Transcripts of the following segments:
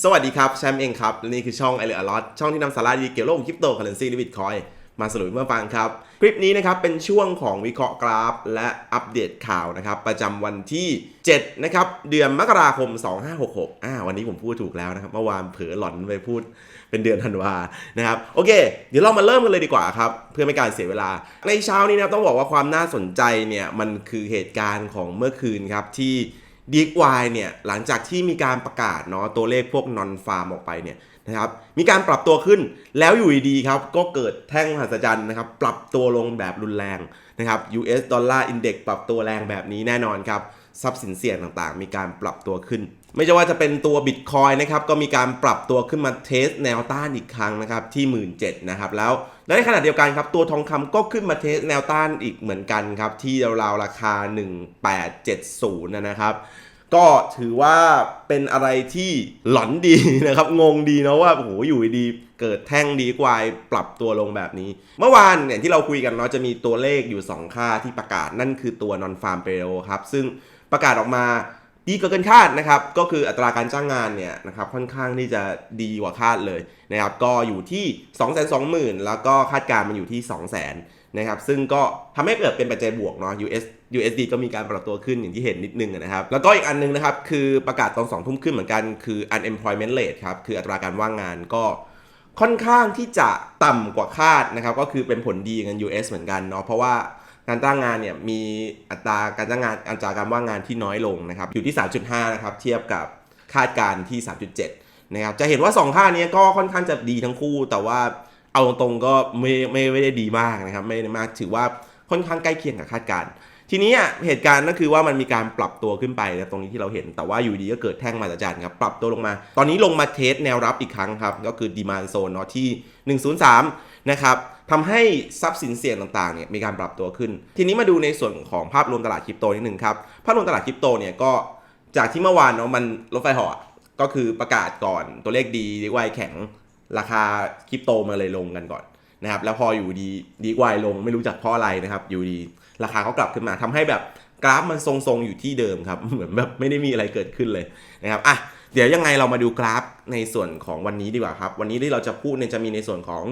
สวัสดีครับ แชมป์เองครับและนี่คือช่องไอเลือลอตช่องที่นำสาระดีเกี่ยวกับโลกคริปโตเคอเรนซีและบิตคอยมาสรุปเมื่อฟังครับ คลิปนี้นะครับเป็นช่วงของวิเคราะห์กราฟ และอัปเดตข่าวนะครับ ประจำวันที่ 7 นะครับ เดือนมกราคม 2566อ่าวันนี้ผมพูดถูกแล้วนะครับ เมื่อวานเผลอหลอนไปพูดเป็นเดือนธันวานะครับ โอเค เดี๋ยวเรามาเริ่มกันเลยดีกว่าครับ เพื่อไม่การเสียเวลา ในเช้านี้นะต้องบอกว่าความน่าสนใจเนี่ยมันคือเหตุการณ์ของเมื่อคืนครับที่ ดีกวายเนี่ยหลังจากที่มีการประกาศเนาะตัวเลขพวกนอนฟาร์มออกไปเนี่ยนะครับมีการปรับตัวขึ้นแล้วอยู่ดีครับก็เกิดแท่งมหัศจรรย์นะครับปรับตัวลงแบบรุนแรงนะครับ US ดอลลาร์อินเด็กปรับตัวแรงแบบนี้แน่นอนครับทรัพย์สินเสี่ยงต่างๆ มีการปรับตัวขึ้น ไม่ใช่ว่าจะเป็นตัวบิตคอยนะครับก็มีการปรับตัวขึ้นมาเทสแนวต้านอีกครั้งนะครับที่ 1 7ื่นนะครับแล้วและในขณะเดียวกันครับตัวทองคำก็ขึ้นมาเทสแนวต้านอีกเหมือนกันครับที่ราวๆราคา 1870นะครับ ก็ถือว่าเป็นอะไรที่หลอนดีนะครับ งงดีนะว่าโอ้โหอยู่ดีเกิดแท่งดีกวายปรับตัวลงแบบนี้ เมื่อวานเนี่ยที่เราคุยกันเนาะจะมีตัวเลขอยู่ 2 ค่าที่ประกาศนั่นคือตัวนอนฟาร์มเปโรครับ ซึ่งประกาศออกมาดีเกินคาดนะครับ ก็คืออัตราการจ้างงานเนี่ยนะครับค่อนข้างที่จะดีกว่าคาดเลยนะครับ ก็อยู่ที่ 2 2 0 0 0 0 แล้วก็คาดการณ์มันอยู่ที่ 2 0 0 0 0 นะครับซึ่งก็ทำให้เกิดเป็นปัจจัยบวกเนาะ US USD ก็มีการปรับตัวขึ้นอย่างที่เห็นนิดนึงนะครับ แล้วก็อีกอันนึงนะครับ คือประกาศตอนสองทุ่มขึ้นเหมือนกันคือ unemployment rate ครับ คืออัตราการว่างงานก็ค่อนข้างที่จะต่ำกว่าคาดนะครับ ก็คือเป็นผลดีกับ US เหมือนกันเนาะเพราะว่าการจ้างงานเนี่ยมีอัตราการจ้างงานอัตราการว่างงานที่น้อยลงนะครับอยู่ที่ 3.5 นะครับเทียบกับคาดการณ์ที่ 3.7 นะครับจะเห็นว่า 2 ค่านี้ก็ค่อนข้างจะดีทั้งคู่แต่ว่า เอาตรงๆก็ไม่ไม่ไม่ได้ดีมากนะครับ ไม่ได้มากถือว่าค่อนข้างใกล้เคียงกับคาดการณ์ทีนี้เหตุการณ์ก็คือว่ามันมีการปรับตัวขึ้นไปนะตรงนี้ที่เราเห็น แต่ว่าอยู่ดีก็เกิดแท่งมาจากครับปรับตัวลงมา ตอนนี้ลงมาเทสแนวรับอีกครั้งครับก็คือดีมานโซนเนาะที่ 103 นะครับทำให้ทรัพย์สินเสี่ยงต่างๆเนี่ยมีการปรับตัวขึ้น ทีนี้มาดูในส่วนของภาพรวมตลาดคริปโตนิดหนึ่งครับภาพรวมตลาดคริปโตเนี่ยก็จากที่เมื่อวานเนาะมันรถไฟเหาะก็คือประกาศก่อนตัวเลขดีดีกว่าแข็ง ราคาคริปโตมาเลยลงกันก่อนนะครับแล้วพออยู่ดีดีว่าลงไม่รู้จักเพราะอะไรนะครับอยู่ดีราคาเขากลับขึ้นมาทำให้แบบกราฟมันทรงๆอยู่ที่เดิมครับเหมือนแบบไม่ได้มีอะไรเกิดขึ้นเลยนะครับอะเดี๋ยวยังไงเรามาดูกราฟในส่วนของวันนี้ดีกว่าครับ วันนี้ที่เราจะพูดเนี่ยจะมีในส่วนของ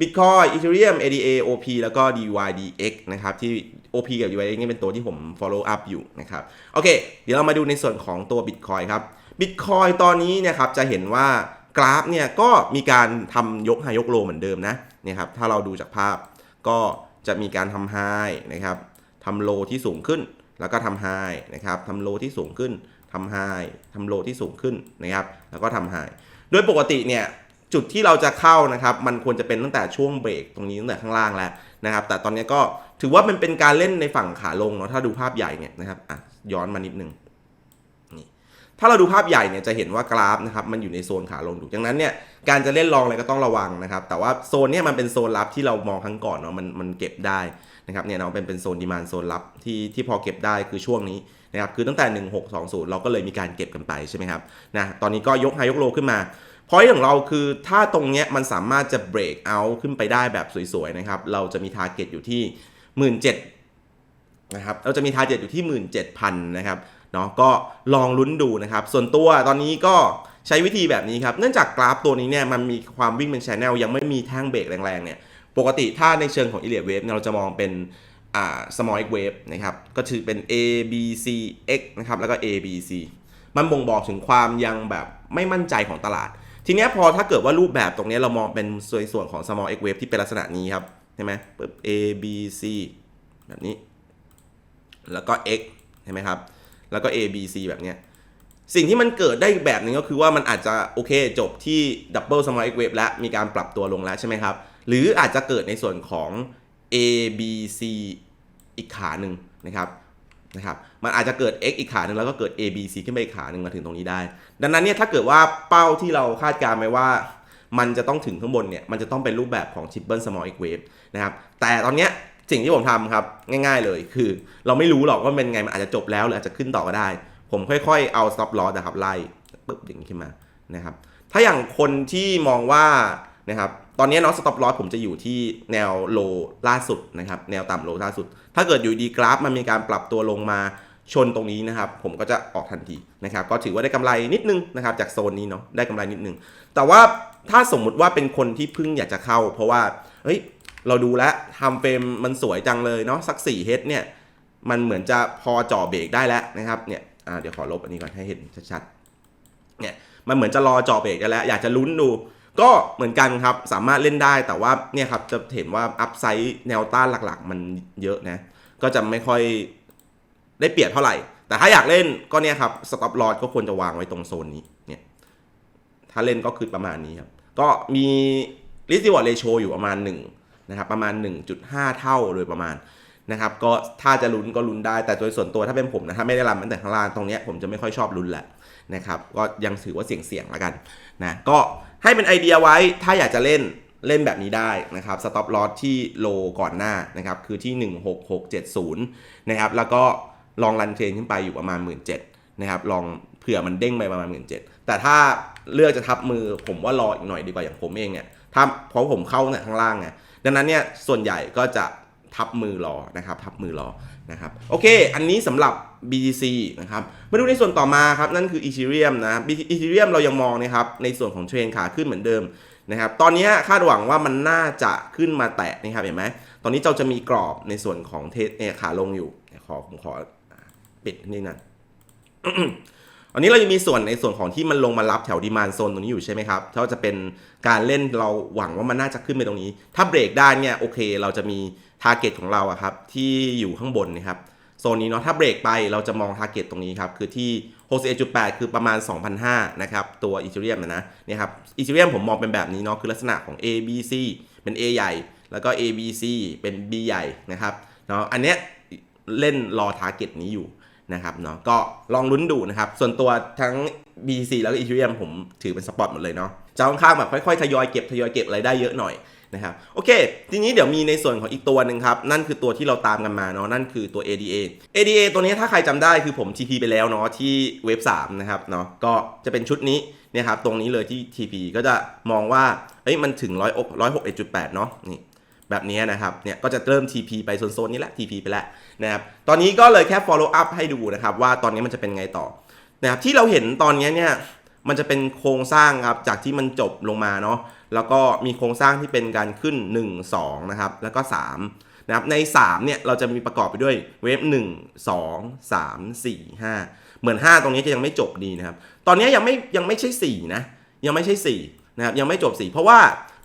Bitcoin Ethereum ADA OP แล้วก็ DYDX นะครับที่ OP กับ DYDX นี่เป็นตัวที่ผม follow up อยู่นะครับโอเค เดี๋ยวเรามาดูในส่วนของตัว Bitcoin ครับ Bitcoin ตอนนี้เนี่ยครับจะเห็นว่า กราฟเนี่ยก็มีการทำยกไฮยกโลเหมือนเดิมนะเนี่ยครับถ้าเราดูจากภาพก็จะมีการทำไฮนะครับทำโลที่สูงขึ้น แล้วก็ทำไฮนะครับทำโลที่สูงขึ้นทำไฮทำโลที่สูงขึ้นนะครับ แล้วก็ทำไฮโดยปกติเนี่ยจุดที่เราจะเข้านะครับ มันควรจะเป็นตั้งแต่ช่วงเบรกตรงนี้ตั้งแต่ข้างล่างแล้วนะครับ แต่ตอนนี้ก็ถือว่ามันเป็นการเล่นในฝั่งขาลงเนาะถ้าดูภาพใหญ่เนี่ยนะครับอะย้อนมานิดนึง ถ้าเราดูภาพใหญ่เนี่ยจะเห็นว่ากราฟนะครับมันอยู่ในโซนขาลงถูกดังนั้นเนี่ยการจะเล่นลองอะไรก็ต้องระวังนะครับ แต่ว่าโซนเนี่ยมันเป็นโซนรับที่เรามองครั้งก่อนเนาะมันมันเก็บได้นะครับเนี่ยเราเป็นเป็นโซนดีมานโซนรับที่ที่พอเก็บได้คือช่วงนี้นะครับคือตั้งแต่ 1620 เราก็เลยมีการเก็บกันไปใช่ไหมครับนะตอนนี้ก็ยกไฮยกโลขึ้นมาพอยของเราคือถ้าตรงเนี้ยมันสามารถจะเบรกเอาขึ้นไปได้แบบสวยๆนะครับเราจะมีทาร์เก็ตอยู่ที่ 17,000นะครับเราจะมีทาร์เก็ตอยู่ที่ 17,000นะครับ เนาะก็ลองลุ้นดูนะครับ ส่วนตัวตอนนี้ก็ใช้วิธีแบบนี้ครับ เนื่องจากกราฟตัวนี้เนี่ยมันมีความวิ่งเป็นชแนลยังไม่มีแท่งเบรกแรงๆเนี่ยปกติถ้าในเชิงของ e l i o t wave เนี่ยเราจะมองเป็นอ่า small x wave นะครับก็คือเป็น A B C X นะครับแล้วก็ A B C มันบ่งบอกถึงความยังแบบไม่มั่นใจของตลาด ทีนี้พอถ้าเกิดว่ารูปแบบตรงนี้เรามองเป็นส่วนของ small x wave ที่เป็นลักษณะนี้ครับใช่ไหมปึ๊บ A B C แบบนี้ แล้วก็ X ใช่ไหมครับ แล้วก็ A B C แบบเนี้ยสิ่งที่มันเกิดได้อีกแบบหนึงก็คือว่ามันอาจจะโอเคจบที่ Double Small X Wave แล้วมีการปรับตัวลงแล้วใช่ไหมครับ หรืออาจจะเกิดในส่วนของ A B C อีกขาหนึ่งนะครับนะครับมันอาจจะเกิด X อีกขาหนึ่งแล้วก็เกิด A B C ขึ้นไปอีกขาหนึ่งมาถึงตรงนี้ได้ ดังนั้นเนี่ยถ้าเกิดว่าเป้าที่เราคาดการณ์ไว้ว่า มันจะต้องถึงข้างบนเนี่ยมันจะต้องเป็นรูปแบบของ Triple Small Wave นะครับแต่ตอนเนี้ย สิ่งที่ผมทำครับ ง่าย ๆเลย คือ เราไม่รู้หรอกว่าเป็นไงมันอาจจะจบแล้วหรืออาจจะขึ้นต่อก็ได้ ผมค่อยๆ เอา stop loss นะครับไล่ปึ๊บอย่างนี้ขึ้นมานะครับ ถ้าอย่างคนที่มองว่านะครับตอนนี้เนาะ stop loss ผมจะอยู่ที่แนวโลล่าสุดนะครับ แนวต่ำโลล่าสุด ถ้าเกิดอยู่ดีกราฟมันมีการปรับตัวลงมาชนตรงนี้นะครับ ผมก็จะออกทันทีนะครับ ก็ถือว่าได้กำไรนิดนึงนะครับจากโซนนี้เนาะได้กำไรนิดนึง แต่ว่าถ้าสมมุติว่าเป็นคนที่เพิ่งอยากจะเข้า เพราะว่าเฮ้ย เราดูแล้วทำเฟรมมันสวยจังเลยเนาะสัก4เฮเนี่ยมันเหมือนจะพอจ่อเบรกได้แล้วนะครับเนี่ยเดี๋ยวขอลบอันนี้ก่อนให้เห็นชัดๆเนี่ยมันเหมือนจะรอจ่อเบรกได้แล้ว อยากจะลุ้นดู ก็เหมือนกันครับสามารถเล่นได้แต่ว่าเนี่ยครับจะเห็นว่าอัพไซด์แนวต้านหลักๆ มันเยอะนะก็จะไม่ค่อยได้เปรียบเท่าไหร่ แต่ถ้าอยากเล่นก็เนี่ยครับสต็อปลอ s ก็ควรจะวางไว้ตรงโซนนี้เนี่ยถ้าเล่นก็คือประมาณนี้ครับก็มี risk reward ratio อยู่ประมาณ 1 นะครับประมาณ 1.5 เท่าโดยประมาณนะครับก็ถ้าจะลุ้นก็ลุ้นได้แต่โดยส่วนตัวถ้าเป็นผมนะถ้าไม่ได้รันตั้งแต่ข้างล่างตรงนี้ผมจะไม่ค่อยชอบลุ้นแหละนะครับก็ยังถือว่าเสี่ยงๆแล้วกันนะก็ให้เป็นไอเดียไว้ถ้าอยากจะเล่นเล่นแบบนี้ได้นะครับสต็อปลอ s ที่โลก่อนหน้านะครับคือที่ 16670นะครับแล้วก็ลองรันเทรนขึ้นไปอยู่ประมาณ 1 7ื่นนะครับลองเผื่อมันเด้งไปประมาณ 1 7ื่นแต่ถ้าเลือกจะทับมือผมว่ารออีกหน่อยดีกว่าอย่างผมเองเนี่ยถ้าเพราะผมเข้าเนี่ยข้างล่างไง ดังนั้นเนี่ยส่วนใหญ่ก็จะทับมือรอนะครับทับมือรอนะครับโอเค อันนี้สำหรับ BTC นะครับมาดูในส่วนต่อมาครับ นั่นคือ Ethereum นะ Ethereum เรายังมองนะครับในส่วนของเทรนขาขึ้นเหมือนเดิมนะครับตอนนี้คาดหวังว่ามันน่าจะขึ้นมาแตะนะครับเห็นไหมตอนนี้เราจะมีกรอบในส่วนของเทสเนี่ยขาลงอยู่ขอผมขอปิดนี่นะ อันนี้เราจะมีส่วนในส่วนของที่มันลงมารับแถวดีมานโซนตรงนี้อยู่ใช่ไหมครับถ้าจะเป็นการเล่นเราหวังว่ามันน่าจะขึ้นไปตรงนี้ ถ้าเบรกได้เนี่ยโอเค เราจะมีทาร์เก็ตของเราอะครับที่อยู่ข้างบนนะครับโซนนี้เนาะถ้าเบรกไปเราจะมองทาร์เก็ตตรงนี้ครับคือที่61.8 คือประมาณ2,500นะครับตัวอีเทเรียมนะเนี่ยครับอีเทเรียมผมมองเป็นแบบนี้เนาะคือลักษณะของ A B C เป็น A ใหญ่ แล้วก็ A B C เป็น B ใหญ่นะครับเนาะอันเนี้ยเล่นรอทาร์เก็ตนี้อยู่ นะครับเนาะก็ลองลุ้นดูนะครับ ส่วนตัวทั้ง BTC แล้วก็ Ethereum ผมถือเป็นสปอตหมดเลยเนาะจะค่อนข้างแบบค่อยๆ ทยอยเก็บทยอยเก็บอะไรได้เยอะหน่อยนะครับโอเค ทีนี้เดี๋ยวมีในส่วนของอีกตัวหนึ่งครับ นั่นคือตัวที่เราตามกันมาเนาะนั่นคือตัว ADA ADA ตัวนี้ถ้าใครจำได้คือผม TP ไปแล้วเนาะที่เว็บ3นะครับเนาะก็จะเป็นชุดนี้เนี่ยครับตรงนี้เลยที่ TP ก็จะมองว่าเอ้ยมันถึง100 161.8เนาะนี่ แบบนี้นะครับเนี่ยก็จะเริ่ม TP ไปโซนๆนี้แหละ TP ไปแล้วนะครับตอนนี้ก็เลยแค่ follow up ให้ดูนะครับว่าตอนนี้มันจะเป็นไงต่อนะครับที่เราเห็นตอนนี้เนี่ยมันจะเป็นโครงสร้างครับจากที่มันจบลงมาเนาะแล้วก็มีโครงสร้างที่เป็นการขึ้น 1 2นะครับแล้วก็3นะครับใน3เนี่ยเราจะมีประกอบไปด้วยเวฟ1 2 3 4 5 เหมือน 5 ตรงนี้จะยังไม่จบดีนะครับตอนนี้ยังไม่ยังไม่ใช่4นะยังไม่ใช่4นะครับยังไม่จบ4เพราะว่า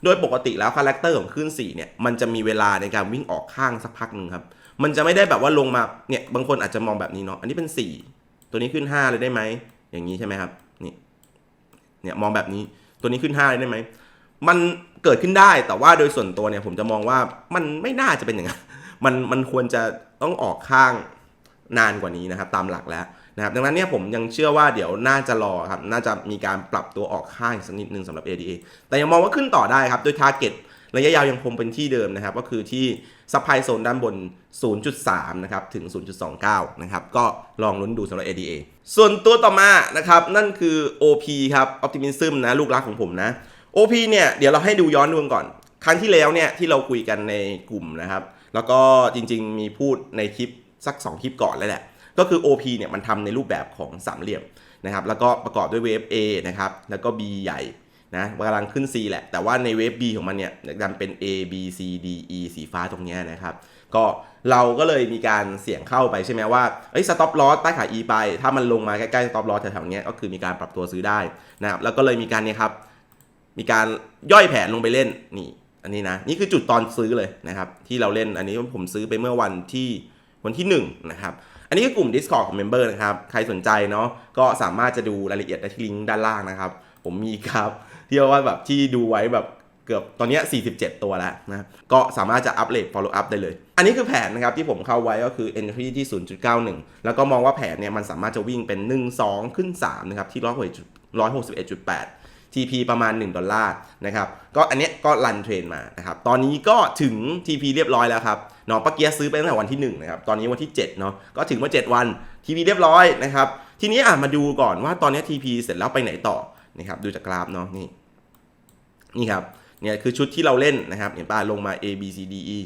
โดยปกติแล้วคาแรคเตอร์ของขึ้น4เนี่ยมันจะมีเวลาในการวิ่งออกข้างสักพักหนึ่งครับ มันจะไม่ได้แบบว่าลงมาเนี่ยบางคนอาจจะมองแบบนี้เนาะอันนี้เป็น 4 ตัวนี้ขึ้น 5 เลยได้ไหมอย่างนี้ใช่ไหมครับนี่เนี่ยมองแบบนี้ตัวนี้ขึ้น 5 เลยได้ไหมมันเกิดขึ้นได้แต่ว่าโดยส่วนตัวเนี่ยผมจะมองว่ามันไม่น่าจะเป็นอย่างนั้นมันมันควรจะต้องออกข้างนานกว่านี้นะครับ ตามหลักแล้ว นะครับดังนั้นเนี่ยผมยังเชื่อว่าเดี๋ยวน่าจะรอครับน่าจะมีการปรับตัวออกข้างอีกสักนิดนึงสำหรับ ADA แต่ยังมองว่าขึ้นต่อได้ครับโดย target ระยะยาวยังคงเป็นที่เดิมนะครับ ก็คือที่ซัพพลายโซนด้านบน 0.3 นะครับ ถึง 0.29 นะครับ ก็ลองลุ้นดูสำหรับ ADA ส่วนตัวต่อมานะครับ นั่นคือ OP ครับ Optimism นะ ลูกรักของผมนะ OP เนี่ย เดี๋ยวเราให้ดูย้อนดูกันก่อน ครั้งที่แล้วเนี่ย ที่เราคุยกันในกลุ่มนะครับ แล้วก็จริงๆ มีพูดในคลิปสัก 2 คลิปก่อนแล้วแหละ ก็คือ OP เนี่ยมันทำในรูปแบบของสามเหลี่ยมนะครับ แล้วก็ประกอบด้วยเวฟ A นะครับ แล้วก็ B ใหญ่นะกำลังขึ้น C แหละ แต่ว่าในเวฟ B ของมันเนี่ยดันเป็น A B C D E สีฟ้าตรงนี้นะครับ ก็เราก็เลยมีการเสี่ยงเข้าไปใช่ไหมว่าเอ้ยสต็อปลอสใต้ขา E ไป ถ้ามันลงมาใกล้ๆสต็อปลอสแถวๆเนี้ยก็คือมีการปรับตัวซื้อได้นะครับ แล้วก็เลยมีการเนี่ยครับ มีการย่อยแผนลงไปเล่นนี่อันนี้นะ นี่คือจุดตอนซื้อเลยนะครับ ที่เราเล่นอันนี้ผมซื้อไปเมื่อวันที่วันที่1นะครับ อันนี้คือกลุ่ม Discord ของ Member นะครับ ใครสนใจเนาะก็สามารถจะดูรายละเอียดได้ที่ลิงก์ด้านล่างนะครับ ผมมีครับที่ว่าแบบที่ดูไว้แบบเกือบตอนนี้ 47 ตัวแล้วนะ ก็สามารถจะอัปเดต follow up ได้เลย อันนี้คือแผนนะครับที่ผมเข้าไว้ก็คือ entry ที่ 0.91 แล้วก็มองว่าแผนเนี่ยมันสามารถจะวิ่งเป็น 1 2 ขึ้น 3 นะครับที่161.8 TP ประมาณ 1 ดอลลาร์นะครับก็อันเนี้ยก็รันเทรนมานะครับตอนนี้ก็ถึง TP เรียบร้อยแล้วครับเนาะปะเกียซื้อไปตั้งแต่วันที่1นะครับตอนนี้วันที่7เนาะก็ถึงมา7วัน TP เรียบร้อยนะครับทีนี้อะมาดูก่อนว่าตอนนี้ TP เสร็จแล้วไปไหนต่อนะครับดูจากกราฟเนาะนี่นี่ครับเนี่ยคือชุดที่เราเล่นนะครับเห็นป่ะลงมา A B C D E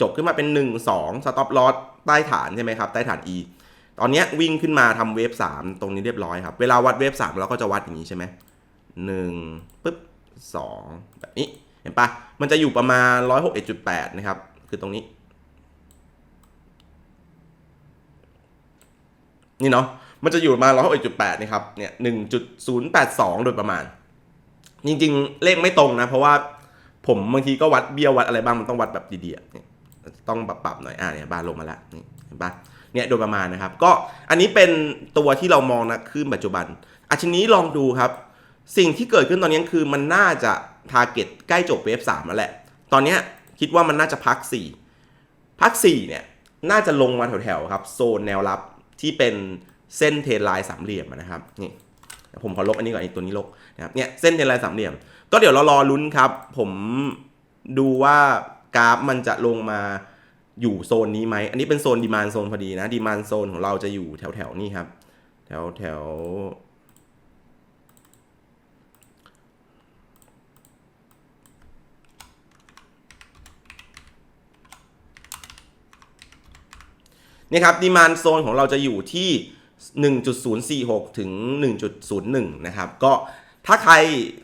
จบขึ้นมาเป็น 1 2 stop loss ใต้ฐานใช่ไหมครับใต้ฐาน E ตอนนี้วิ่งขึ้นมาทำเวฟสามตรงนี้เรียบร้อยครับ เวลาวัดเวฟสามเราก็จะวัดอย่างนี้ใช่ไหม หนึ่งปึ๊บสองแบบนี้เห็นปะมันจะอยู่ประมาณร้อยหกเอ็ดจุดแปดนะครับ คือตรงนี้ นี่เนาะมันจะอยู่ประมาณร้อยหกเอ็ดจุดแปดนี่ครับเนี่ยหนึ่งจุดศูนย์แปดสองโดยประมาณ จริงๆ เลขไม่ตรงนะ เพราะว่าผมบางทีก็วัดเบี้ยววัดอะไรบ้างมันต้องวัดแบบดีๆเนี่ยต้องปรับปรับหน่อย อ่าเนี่ยบานลงมาแล้วนี่เห็นปะเนี่ยโดยประมาณนะครับ ก็อันนี้เป็นตัวที่เรามองนะขึ้นปัจจุบันอะทีนี้ลองดูครับ สิ่งที่เกิดขึ้นตอนนี้คือมันน่าจะทาร์เก็ตใกล้จบเวฟสามแล้วแหละ ตอนนี้คิดว่ามันน่าจะพัก 4 พัก 4 เนี่ย น่าจะลงมาแถวๆครับ โซนแนวรับที่เป็นเส้นเทรนไลน์สามเหลี่ยมนะครับนี่ผมขอลบอันนี้ก่อนไอ้ตัวนี้ลบนะครับเนี่ยเส้นเทรนไลน์สามเหลี่ยม ก็เดี๋ยวเรารอลุ้นครับ ผมดูว่ากราฟมันจะลงมาอยู่โซนนี้ไหม อันนี้เป็นโซนดีมานโซนพอดีนะดีมานโซนของเราจะอยู่แถวๆนี้ครับ แถวแถว นี่ครับดีมานโซนของเราจะอยู่ที่ 1.046 ถึง 1.01 นะครับ ก็ถ้าใคร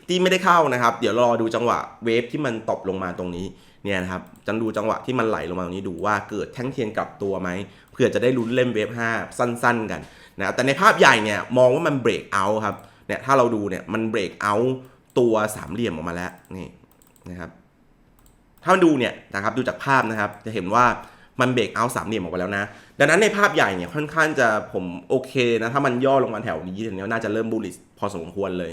ที่ไม่ได้เข้านะครับ เดี๋ยวรอดูจังหวะเวฟที่มันตบลงมาตรงนี้เนี่ยนะครับจะดูจังหวะที่มันไหลลงมาตรงนี้ดูว่าเกิดแท่งเทียนกลับตัวไหมเพื่อจะได้ลุ้นเล่มเวฟ5สั้น ๆ กันนะแต่ในภาพใหญ่เนี่ยมองว่ามันเบรกเอาครับเนี่ยถ้าเราดูเนี่ยมันเบรกเอาตัวสามเหลี่ยมออกมาแล้วนี่นะครับถ้าดูเนี่ยนะครับดูจากภาพนะครับจะเห็นว่า มันเบรกเอาสามเหลี่ยมออกไปแล้วนะ ดังนั้นในภาพใหญ่เนี่ยค่อนข้างจะผมโอเคนะ ถ้ามันย่อลงมาแถวนี้เนี่ยน่าจะเริ่มบูลลิสพอสมควรเลย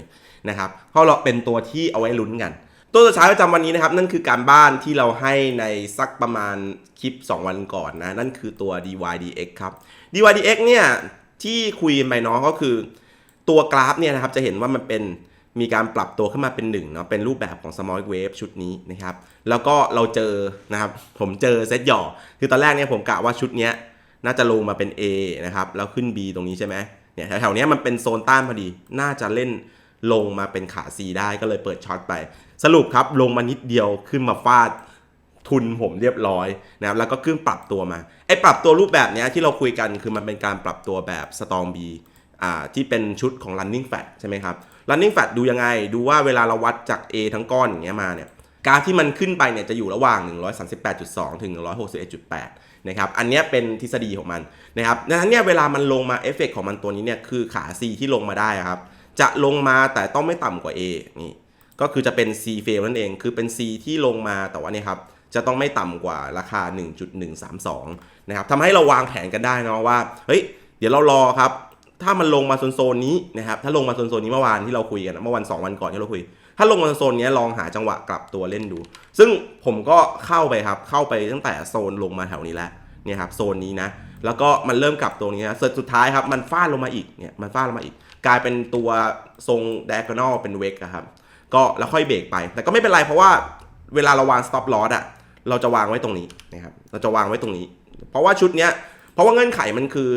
นะครับเพราะเราเป็นตัวที่เอาไว้ลุ้นกัน ตัวสุดท้ายประจำวันนี้นะครับนั่นคือการบ้านที่เราให้ในสักประมาณคลิป 2 วันก่อนนะ นั่นคือตัว DYDX ครับ DYDX เนี่ยที่คุยไปเนาะก็คือ ตัวกราฟเนี่ยนะครับจะเห็นว่ามันเป็น มีการปรับตัวขึ้นมาเป็นหนึ่งเนาะเป็นรูปแบบของ small wave ชุดนี้นะครับ แล้วก็เราเจอนะครับผมเจอเซตหย่อคือตอนแรกเนี่ยผมกะว่าชุดเนี้ยน่าจะลงมาเป็น A นะครับแล้วขึ้น B ตรงนี้ใช่ไหมเนี่ยแถวๆนี้มันเป็นโซนต้านพอดี น่าจะเล่นลงมาเป็นขา C ได้ก็เลยเปิดช็อตไป สรุปครับลงมานิดเดียวขึ้นมาฟาดทุนผมเรียบร้อยนะครับแล้วก็ขึ้นปรับตัวมาไอ้ปรับตัวรูปแบบเนี้ยที่เราคุยกันคือมันเป็นการปรับตัวแบบ Storm B อ่าที่เป็นชุดของ running fat ใช่ไหมครับ running fat ดูยังไง ดูว่าเวลาเราวัดจาก A ทั้งก้อนอย่างเงี้ยมาเนี่ยกราฟที่มันขึ้นไปเนี่ยจะอยู่ระหว่าง 138.2 ถึง 161.8 นะครับ อันนี้เป็นทฤษฎีของมันนะครับดังนั้นเนี่ยเวลามันลงมาเอฟเฟกของมันตัวนี้เนี่ยคือขา C ที่ลงมาได้ครับ จะลงมาแต่ต้องไม่ต่ำกว่า A นี่ก็คือจะเป็น C fail นั่นเอง คือเป็น C ที่ลงมาแต่ว่านี่ครับจะต้องไม่ต่ำกว่าราคา 1.132 นะครับทำให้เราวางแผนกันได้นะว่า เฮ้ย เดี๋ยวเรารอครับ ถ้ามันลงมาโซนๆนี้นะครับถ้าลงมาโซนๆนี้เมื่อวานที่เราคุยกันเมื่อวัน 2 วันก่อนที่เราคุย ถ้าลงมาโซนนี้ลองหาจังหวะกลับตัวเล่นดู ซึ่งผมก็เข้าไปครับเข้าไปตั้งแต่โซนลงมาแถวนี้แล้วเนี่ยครับโซนนี้นะแล้วก็มันเริ่มกลับตัวนี้นะสุดท้ายครับมันฟาดลงมาอีกเนี่ยมันฟาดลงมาอีก กลายเป็นตัวทรง diagonal เป็นเวกครับก็แล้วค่อยเบรกไป แต่ก็ไม่เป็นไรเพราะว่าเวลาเราวาง stop loss อะเราจะวางไว้ตรงนี้นะครับเราจะวางไว้ตรงนี้ เพราะว่าชุดเนี้ยเพราะว่าเงื่อนไขมันคือ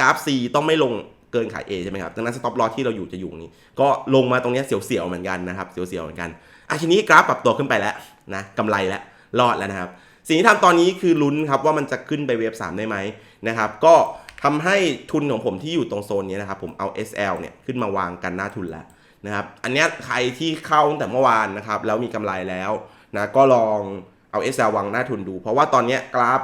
กราฟ C ต้องไม่ลง เกินขาย A ใช่ไหมครับดังนั้น stop loss ที่เราอยู่จะอยู่นี้ ก็ลงมาตรงนี้เสียวๆเหมือนกันนะครับเสียวๆเหมือนกันอะทีนี้กราฟปรับตัวขึ้นไปแล้วนะกำไรแล้วรอดแล้วนะครับ สิ่งที่ทำตอนนี้คือลุ้นครับว่ามันจะขึ้นไปเวฟ3ได้ไหมนะครับก็ทำให้ทุนของผมที่อยู่ตรงโซนนี้นะครับผมเอา SL เนี่ยขึ้นมาวางกันหน้าทุนแล้วนะครับอันนี้ใครที่เข้าตั้งแต่เมื่อวานนะครับแล้วมีกำไรแล้วนะก็ลองเอา SL วางหน้าทุนดู เพราะว่าตอนนี้กราฟ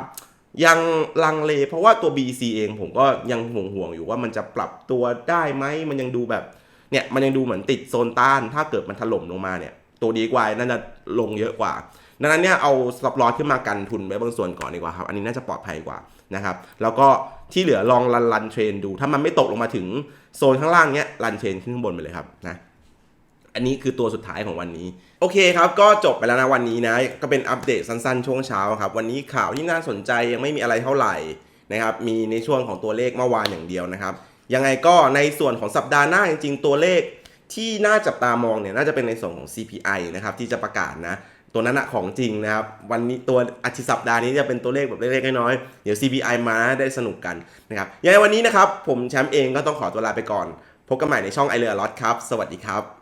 ยังลังเล เพราะว่าตัว BC เองผมก็ยังห่วงห่วงอยู่ว่ามันจะปรับตัวได้ไหมมันยังดูแบบเนี่ยมันยังดูเหมือนติดโซนต้าน ถ้าเกิดมันถล่มลงมาเนี่ย ตัวดีกว่าน่าจะลงเยอะกว่าดังนั้นเนี่ยเอาสต็อปลอสขึ้นมากันทุนไว้บางส่วนก่อนดีกว่าครับอันนี้น่าจะปลอดภัยกว่านะครับแล้วก็ที่เหลือลองรันรันเทรนดู ถ้ามันไม่ตกลงมาถึงโซนข้างล่างเนี้ยรันเทรนขึ้นข้างบนไปเลยครับนะ อันนี้คือตัวสุดท้ายของวันนี้ โอเคครับ ก็จบไปแล้วนะวันนี้นะ ก็เป็นอัปเดตสั้นๆ ช่วงเช้าครับ วันนี้ข่าวที่น่าสนใจยังไม่มีอะไรเท่าไหร่นะครับ มีในช่วงของตัวเลขเมื่อวานอย่างเดียวนะครับ ยังไงก็ในส่วนของสัปดาห์หน้าจริงๆ ตัวเลขที่น่าจับตามองเนี่ยน่าจะเป็นในส่วนของ CPI นะครับที่จะประกาศนะตัวนั้นอะของจริงนะครับ วันนี้ตัวอาทิตย์สัปดาห์นี้จะเป็นตัวเลขแบบเล็กๆน้อยๆเดี๋ยว CPI มาได้สนุกกันนะครับยังไงวันนี้นะครับผมแชมป์เองก็ต้องขอตัวลาไปก่อน พบกันใหม่ในช่องไอเรือลอตครับ สวัสดีครับ